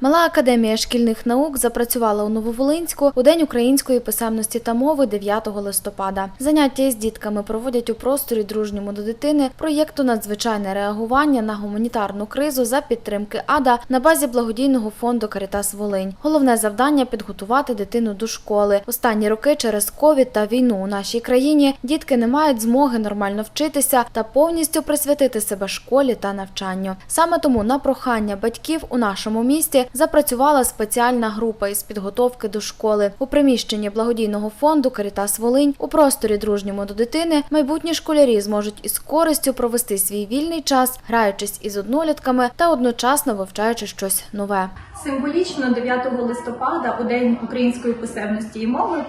Мала академія шкільних наук запрацювала у Нововолинську у День української писемності та мови 9 листопада. Заняття із дітками проводять у просторі дружньому до дитини проєкту надзвичайне реагування на гуманітарну кризу за підтримки АДА на базі благодійного фонду Карітас Волинь. Головне завдання підготувати дитину до школи. Останні роки через ковід та війну у нашій країні дітки не мають змоги нормально вчитися та повністю присвятити себе школі та навчанню. Саме тому на прохання батьків у нашому місті запрацювала спеціальна група із підготовки до школи. У приміщенні благодійного фонду Карітас Волинь у просторі дружньому до дитини майбутні школярі зможуть із користю провести свій вільний час, граючись із однолітками та одночасно вивчаючи щось нове. Символічно 9 листопада, у День української писемності і мови,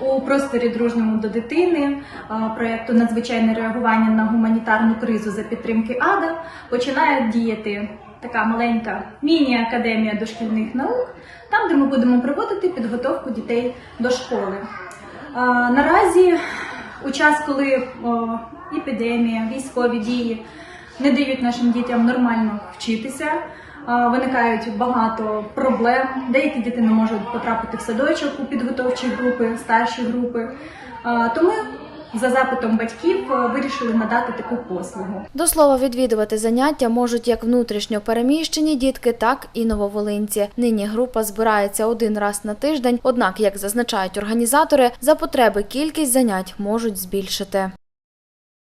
у просторі дружньому до дитини проєкту надзвичайне реагування на гуманітарну кризу за підтримки АДА починає діяти така маленька міні-академія дошкільних наук, там, де ми будемо проводити підготовку дітей до школи. Наразі, у час, коли епідемія, військові дії не дають нашим дітям нормально вчитися. Виникають багато проблем. Деякі діти не можуть потрапити в садочок у підготовчі групи, старші групи. То ми за запитом батьків е, вирішили надати таку послугу. До слова, відвідувати заняття можуть як внутрішньо переміщені дітки, так і нововолинці. Нині група збирається один раз на тиждень, однак, як зазначають організатори, за потреби кількість занять можуть збільшити.